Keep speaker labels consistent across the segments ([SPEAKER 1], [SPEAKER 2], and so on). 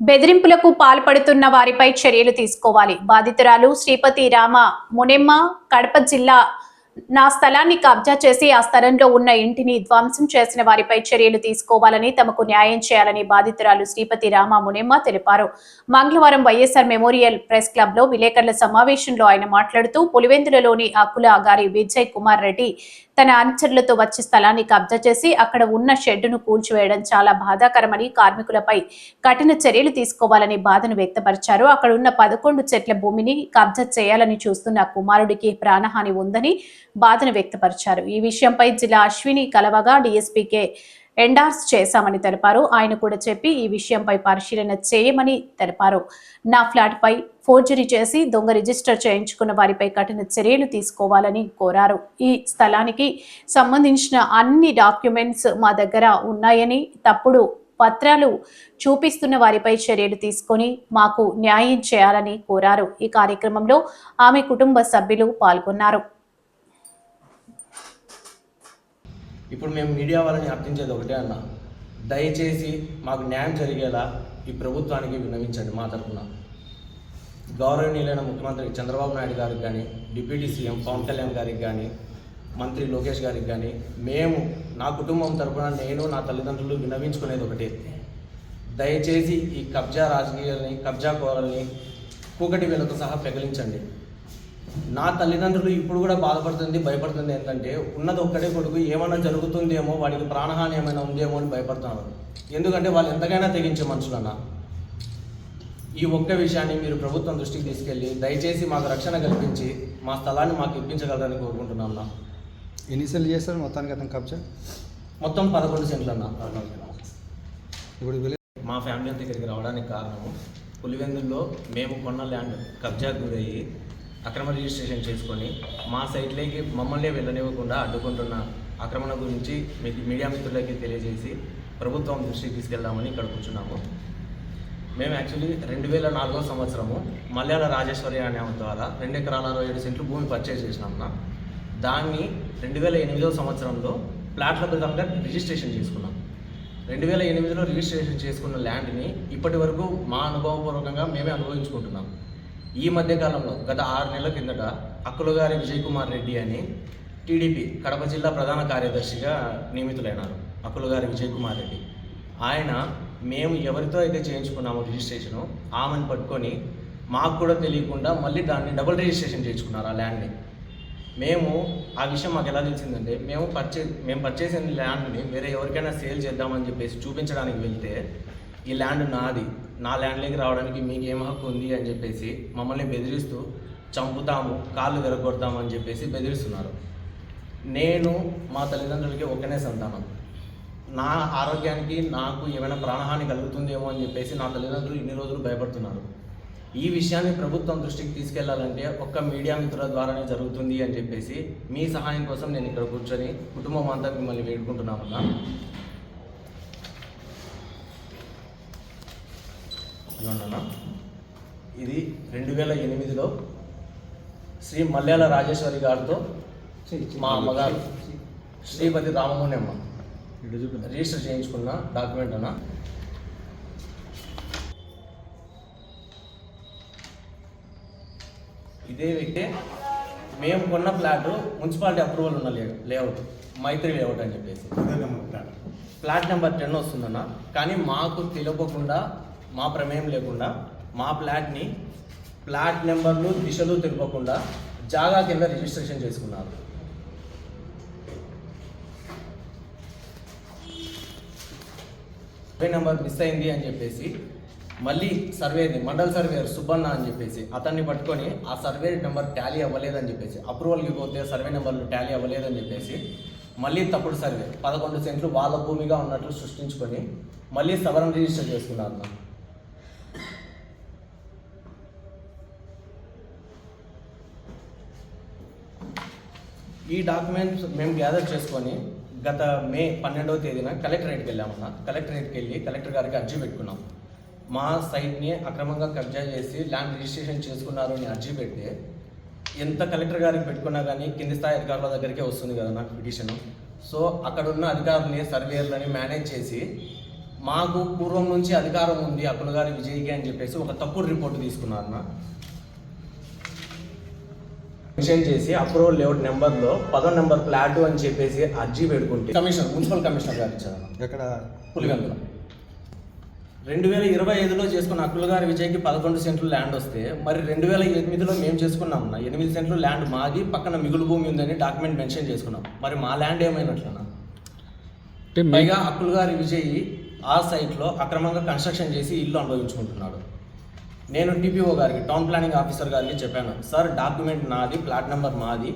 [SPEAKER 1] బెదిరింపులకు పాల్పడుతున్న వారిపై చర్యలు తీసుకోవాలి. బాధితురాలు శ్రీపతి రామ మునెమ్మ కడప జిల్లా నా స్థలాన్ని కబ్జా చేసి ఆ స్థలంలో ఉన్న ఇంటిని ధ్వంసం చేసిన వారిపై చర్యలు తీసుకోవాలని తమకు న్యాయం చేయాలని బాధితురాలు శ్రీపతి రామ మునిమ్మ తెలిపారు. మంగళవారం వైఎస్ఆర్ మెమోరియల్ ప్రెస్ క్లబ్లో విలేకరుల సమావేశంలో ఆయన మాట్లాడుతూ పులివెందులలోని అకుల గారి విజయ్ కుమార్ రెడ్డి తన అనుచరులతో వచ్చి స్థలాన్ని కబ్జా చేసి అక్కడ ఉన్న షెడ్డును కూల్చివేయడం చాలా బాధాకరమని కార్మికులపై కఠిన చర్యలు తీసుకోవాలని బాధను వ్యక్తపరిచారు. అక్కడ ఉన్న పదకొండు చెట్ల భూమిని కబ్జా చేయాలని చూస్తున్న కుమారుడికి ప్రాణహాని ఉందని బాధను వ్యక్తపరిచారు. ఈ విషయంపై జిల్లా అశ్విని కలవగా డీఎస్పీకే ఎండార్స్ చేశామని తెలిపారు. ఆయన కూడా చెప్పి ఈ విషయంపై పరిశీలన చేయమని తెలిపారు. నా ఫ్లాట్పై ఫోర్జరీ చేసి దొంగ రిజిస్టర్ చేయించుకున్న వారిపై కఠిన చర్యలు తీసుకోవాలని కోరారు. ఈ స్థలానికి సంబంధించిన అన్ని డాక్యుమెంట్స్ మా దగ్గర ఉన్నాయని తప్పుడు పత్రాలు చూపిస్తున్న వారిపై చర్యలు తీసుకొని మాకు న్యాయం చేయాలని కోరారు. ఈ కార్యక్రమంలో ఆమె కుటుంబ సభ్యులు పాల్గొన్నారు.
[SPEAKER 2] ఇప్పుడు మేము మీడియా వాళ్ళని అర్థించేది ఒకటే అన్న. దయచేసి మాకు న్యాయం జరిగేలా ఈ ప్రభుత్వానికి విన్నవించండి మా తరఫున. గౌరవనీయులైన ముఖ్యమంత్రి చంద్రబాబు నాయుడు గారికి కానీ డిప్యూటీ సీఎం పవన్ కళ్యాణ్ గారికి కానీ మంత్రి లోకేష్ గారికి కానీ మేము నా కుటుంబం తరఫున నేను నా తల్లిదండ్రులు విన్నవించుకునేది ఒకటే. దయచేసి ఈ కబ్జా రాజకీయాల్ని కబ్జా కోరల్ని కూకటి వీళ్ళతో సహా పెగలించండి. నా తల్లిదండ్రులు ఇప్పుడు కూడా బాధపడుతుంది భయపడుతుంది ఏంటంటే ఉన్నది ఒక్కడే కొడుకు ఏమైనా జరుగుతుందేమో వాడికి ప్రాణహాని ఏమైనా ఉందేమో అని భయపడుతున్నారు. ఎందుకంటే వాళ్ళు ఎంతకైనా తెగించే మనుషులన్న. ఈ ఒక్క విషయాన్ని మీరు ప్రభుత్వం దృష్టికి తీసుకెళ్ళి దయచేసి మాకు రక్షణ కల్పించి మా స్థలాన్ని మాకు ఇప్పించగలరని కోరుకుంటున్నాం అన్న.
[SPEAKER 3] ఎన్ని సెల్ చేస్తారు మొత్తానికి అతను కబ్జా?
[SPEAKER 2] మొత్తం పదకొండు సెంట్లు అన్న.
[SPEAKER 3] ఇప్పుడు
[SPEAKER 2] మా ఫ్యామిలీ దగ్గరికి రావడానికి కారణము పులివెందుల్లో మేము కొన్న ల్యాండ్ కబ్జాకు గురయ్యి అక్రమ రిజిస్ట్రేషన్ చేసుకొని మా సైట్లోకి మమ్మల్ని వెళ్ళనివ్వకుండా అడ్డుకుంటున్న ఆక్రమణ గురించి మీకు మీడియా మిత్రులకి తెలియజేసి ప్రభుత్వం దృష్టికి తీసుకెళ్దామని ఇక్కడ కూర్చున్నాము. మేము యాక్చువల్లీ రెండు వేల నాలుగో సంవత్సరము మల్యాల రాజేశ్వరి అనే ద్వారా రెండు ఎకరాల అరవై ఏడు సెంట్లు భూమి పర్చేజ్ చేసినాం దాన్ని రెండు వేల ఎనిమిదో సంవత్సరంలో ప్లాట్ల ప్రకారంగా రిజిస్ట్రేషన్ చేసుకున్నాం. రెండు వేల ఎనిమిదిలో రిజిస్ట్రేషన్ చేసుకున్న ల్యాండ్ని ఇప్పటి వరకు మా అనుభవపూర్వకంగా మేమే అనుభవించుకుంటున్నాం. ఈ మధ్యకాలంలో గత ఆరు నెలల కిందట అక్కులగారి విజయ్ కుమార్ రెడ్డి అని టీడీపీ కడప జిల్లా ప్రధాన కార్యదర్శిగా నియమితులైనారు అక్కులగారి విజయ్ కుమార్ రెడ్డి. ఆయన మేము ఎవరితో అయితే చేయించుకున్నామో రిజిస్ట్రేషను ఆమెను పట్టుకొని మాకు కూడా తెలియకుండా మళ్ళీ దాన్ని డబుల్ రిజిస్ట్రేషన్ చేయించుకున్నారు ఆ ల్యాండ్ని. మేము ఆ విషయం మాకు ఎలా తెలిసిందంటే మేము పర్చే మేము పర్చేసిన ల్యాండ్ని వేరే ఎవరికైనా సేల్ చేద్దామని చెప్పేసి చూపించడానికి వెళ్తే ఈ ల్యాండ్ నాది. నా ల్యాండ్లోకి రావడానికి మీకు ఏం హక్కు ఉంది అని చెప్పేసి మమ్మల్ని బెదిరిస్తూ చంపుతాము కాళ్ళు విరగొడతాము అని చెప్పేసి బెదిరిస్తున్నారు. నేను మా తల్లిదండ్రులకి ఒకనే సంతానం. నా ఆరోగ్యానికి నాకు ఏమైనా ప్రాణహాని కలుగుతుందేమో అని చెప్పేసి నా తల్లిదండ్రులు ఇన్ని రోజులు భయపడుతున్నారు. ఈ విషయాన్ని ప్రభుత్వం దృష్టికి తీసుకెళ్ళాలంటే ఒక్క మీడియా మిత్రుల ద్వారానే జరుగుతుంది అని చెప్పేసి మీ సహాయం కోసం నేను ఇక్కడ కూర్చొని కుటుంబం అంతా మిమ్మల్ని వేడుకుంటున్నామన్నా. ఇదిగోండన్నా. ఇది రెండు వేల ఎనిమిదిలో శ్రీ మల్యాల రాజేశ్వరి గారితో మా అమ్మగారు శ్రీపతి రామమోహనమ్మ
[SPEAKER 3] ఇటు చూపి
[SPEAKER 2] రిజిస్టర్ చేయించుకున్న డాక్యుమెంట్ అన్న. ఇదే వ్యక్తి మేము కొన్న ఫ్లాట్ మున్సిపాలిటీ అప్రూవల్ ఉన్న లే లేఅవుట్ మైత్రి లేఅవుట్ అని చెప్పేసి. ఫ్లాట్ నెంబర్ టెన్ వస్తుందన్న. కానీ మాకు తెలియకుండా మా ప్రమేయం లేకుండా మా ఫ్లాట్ని ఫ్లాట్ నెంబర్లు దిశలు తెలుపకుండా జాగా కింద రిజిస్ట్రేషన్ చేసుకున్నారు. సర్వే నెంబర్ మిస్ అయింది అని చెప్పేసి మళ్ళీ సర్వేది మండల్ సర్వేయర్ సుబ్బన్న అని చెప్పేసి అతన్ని పట్టుకొని ఆ సర్వే నెంబర్ ట్యాలీ అవ్వలేదని చెప్పేసి అప్రూవల్కి పోతే సర్వే నెంబర్లు టాలీ అవ్వలేదని చెప్పేసి మళ్ళీ తప్పుడు సర్వే. పదకొండు సెంట్లు వాళ్ళ భూమిగా ఉన్నట్లు సృష్టించుకొని మళ్ళీ సవరణ రిజిస్టర్ చేసుకున్నారు. ఈ డాక్యుమెంట్స్ మేము గ్యాదర్ చేసుకొని గత మే పన్నెండవ తేదీన కలెక్టరేట్కి వెళ్ళామన్న. కలెక్టరేట్కి వెళ్ళి కలెక్టర్ గారికి అర్జీ పెట్టుకున్నాం. మా సైట్ని అక్రమంగా కబ్జా చేసి ల్యాండ్ రిజిస్ట్రేషన్ చేసుకున్నారు అని అర్జీ పెడితే ఎంత కలెక్టర్ గారికి పెట్టుకున్నా కానీ కింది స్థాయి అధికారుల దగ్గరికే వస్తుంది కదా నాకు పిటిషన్. సో అక్కడ ఉన్న అధికారులని సర్వేయర్లని మేనేజ్ చేసి మాకు పూర్వం నుంచి అధికారం ఉంది అప్పుల గారి విజయ్కి అని చెప్పేసి ఒక తప్పుడు రిపోర్ట్ తీసుకున్నారు మెన్షన్ చేసి అప్రూవల్ లేఅవుట్ నెంబర్లో పదో నెంబర్ ప్లాట్ అని చెప్పేసి అర్జీ పెట్టుకుంటే కమిషనర్ మున్సిపల్ కమిషనర్ గారు ఇచ్చారు.
[SPEAKER 3] ఎక్కడ?
[SPEAKER 2] పులివెందుల రెండు వేల ఇరవై ఐదులో చేసుకున్న అక్కుల గారి విజయ్కి పదకొండు సెంట్లు ల్యాండ్ వస్తే మరి రెండు వేల ఎనిమిదిలో మేము చేసుకున్నాం అన్న. ఎనిమిది సెంట్లు ల్యాండ్ మాది పక్కన మిగులు భూమి ఉందని డాక్యుమెంట్ మెన్షన్ చేసుకున్నాం. మరి మా ల్యాండ్ ఏమైనట్లనా పైగా అక్కుల గారి విజయ్ ఆ సైట్లో అక్రమంగా కన్స్ట్రక్షన్ చేసి ఇల్లు అనుభవించుకుంటున్నాడు. నేను టీపీఓ గారికి టౌన్ ప్లానింగ్ ఆఫీసర్ గారికి చెప్పాను. సార్ డాక్యుమెంట్ నాది ప్లాట్ నెంబర్ మాది.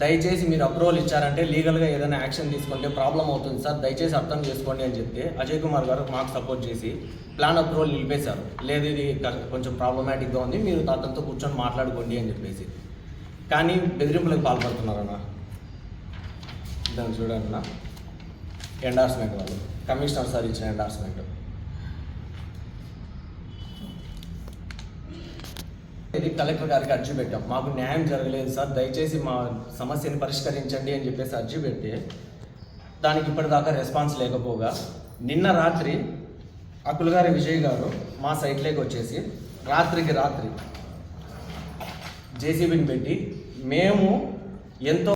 [SPEAKER 2] దయచేసి మీరు అప్రూవల్ ఇచ్చారంటే లీగల్గా ఏదైనా యాక్షన్ తీసుకుంటే ప్రాబ్లం అవుతుంది సార్. దయచేసి అర్థం చేసుకోండి అని చెప్తే అజయ్ కుమార్ గారు మాకు సపోర్ట్ చేసి ప్లాన్ అప్రూవల్ నిలిపేశారు. లేదు ఇది కొంచెం ప్రాబ్లమాటిక్గా ఉంది. మీరు అతనితో కూర్చొని మాట్లాడుకోండి అని చెప్పేసి. కానీ బెదిరింపులకు పాల్పడుతున్నారన్న. దాన్ని చూడండి అన్న. ఎండార్స్మెంట్ వాళ్ళు. కమిషనర్ సార్ ఇచ్చిన ఎండార్స్మెంట్ ఇది కలెక్టర్ గారికి అర్జీ పెట్టాం. మాకు న్యాయం జరగలేదు సార్ దయచేసి మా సమస్యని పరిష్కరించండి అని చెప్పేసి అర్జీ పెట్టి దానికి ఇప్పటిదాకా రెస్పాన్స్ లేకపోగా నిన్న రాత్రి అకులగారి విజయ్ గారు మా సైట్లోకి వచ్చేసి రాత్రికి రాత్రి జేసీబీని పెట్టి మేము ఎంతో